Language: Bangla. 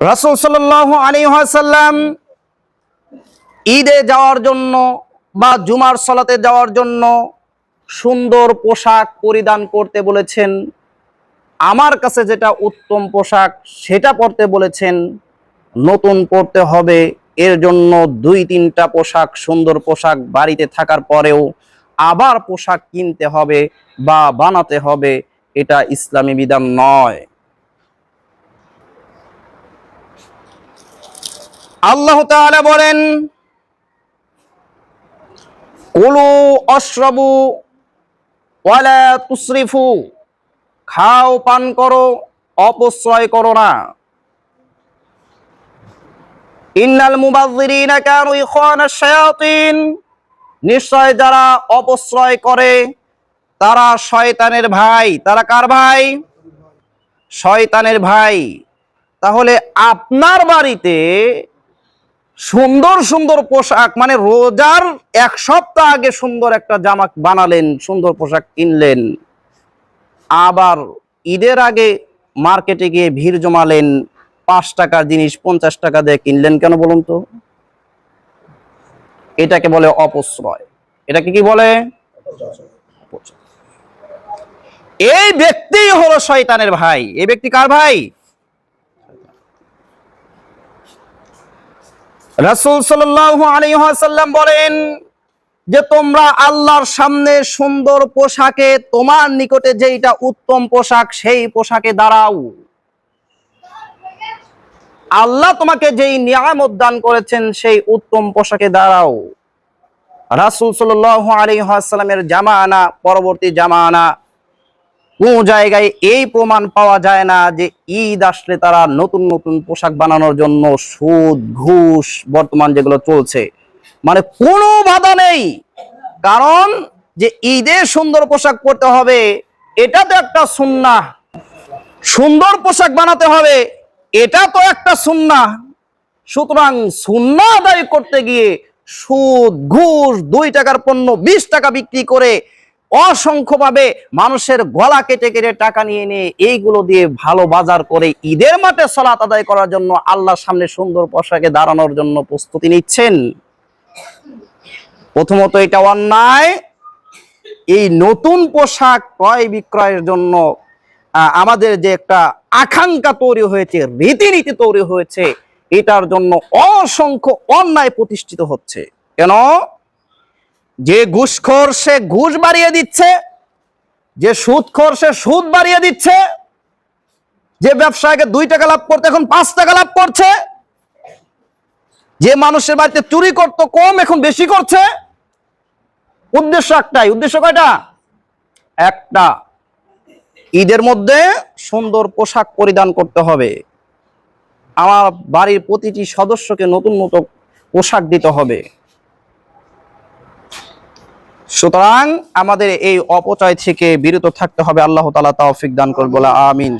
রাসুল সাল্লাহ আলী সাল্লাম ঈদে যাওয়ার জন্য বা জুমার সলাতে যাওয়ার জন্য সুন্দর পোশাক পরিধান করতে বলেছেন। আমার কাছে যেটা উত্তম পোশাক, সেটা পরতে বলেছেন, নতুন পরতে হবে। এর জন্য দুই তিনটা পোশাক, সুন্দর পোশাক বাড়িতে থাকার পরেও আবার পোশাক কিনতে হবে বা বানাতে হবে। এটা ইসলামী বিধান নয়। আল্লাহ তাআলা বলেন, কুলু অশ্রবু ওয়ালা তুসরিফু খাও, পান করো অপশ্রয় করো না। ইন্নাল মুবাযযিরিনা কানু ইখওয়ানাশ শায়াতিন। নিশ্চয় যারা অপশ্রয় করে, তারা শয়তানের ভাই। তারা কার ভাই? শয়তানের ভাই। তাহলে আপনার বাড়িতে সুন্দর সুন্দর পোশাক মানে রোজার এক সপ্তাহ আগে সুন্দর একটা জামা বানালেন, সুন্দর পোশাক কিনলেন। আবার ঈদের আগে মার্কেটে গিয়ে ভিড় জমালেন, পাঁচ টাকার জিনিস পঞ্চাশ টাকা দিয়ে কিনলেন কেন বলুন তো? এটাকে বলে অপশ্রয় এটাকে কি বলে? এই ব্যক্তি হলো শয়তানের ভাই। এই ব্যক্তি কার ভাই? রাসূল ওয়াসাল্লাম বলেন যে তোমরা আল্লাহর সামনে সুন্দর পোশাকে, তোমার নিকটে যেইটা উত্তম পোশাক, সেই পোশাকে দাঁড়াও। আল্লাহ তোমাকে যেই নিয়ামত দান করেছেন, সেই উত্তম পোশাকে দাঁড়াও। রাসূল সাল্লাল্লাহু আলাইহি ওয়াসাল্লামের জামানা, পরবর্তী জামানা কোন জায়গায় এই প্রমাণ পাওয়া যায় না যে ঈদ আসলে তারা নতুন নতুন পোশাক বানানোর জন্য সুদ, ঘুষ বর্তমান যেগুলো চলছে। মানে কোনো বাধা নেই। কারণ যে ঈদে সুন্দর পোশাক পরতে হবে, এটা তো একটা সুন্না সুন্দর পোশাক বানাতে হবে, এটা তো একটা সুন্না সুতরাং সুন্নাহ আদায় করতে গিয়ে সুদ, ঘুষ, দুই টাকার পণ্য, বিশ টাকা বিক্রি করে অসংখ্যভাবে মানুষের গলা কেটে কেটে টাকা নিয়ে নিয়ে এইগুলো দিয়ে ভালো বাজার করে ঈদের মাঠে সলাত আদায় করার জন্য আল্লাহর সামনে সুন্দর পোশাকে দাঁড়ানোর জন্য প্রস্তুতি নিচ্ছেন। প্রথমত এটা অন্যায়। এই নতুন পোশাক ক্রয় বিক্রয়ের জন্য আমাদের যে একটা আকাঙ্ক্ষা তৈরি হয়েছে, রীতিনীতি তৈরি হয়েছে, এটার জন্য অসংখ্য অন্যায় প্রতিষ্ঠিত হচ্ছে। কেন? যে ঘুষখোর সে ঘুষ বাড়িয়ে দিচ্ছে, যে সুদখোর সে সুদ বাড়িয়ে দিচ্ছে, যে ব্যবসায়কে দুই টাকা লাভ করতে, এখন পাঁচ টাকা লাভ করছে, যে মানুষের বাড়িতে চুরি করতো, কম এখন বেশি করছে, উদ্দেশ্য একটাই, উদ্দেশ্য কয়টা? একটা, ঈদের মধ্যে সুন্দর পোশাক পরিধান করতে হবে। আমার বাড়ির প্রতিটি সদস্যকে নতুন নতুন পোশাক দিতে হবে। সুতরাং আমাদের এই অপচয় থেকে বিরত থাকতে হবে। আল্লাহ তালা তৌফিক দান করব আমিন।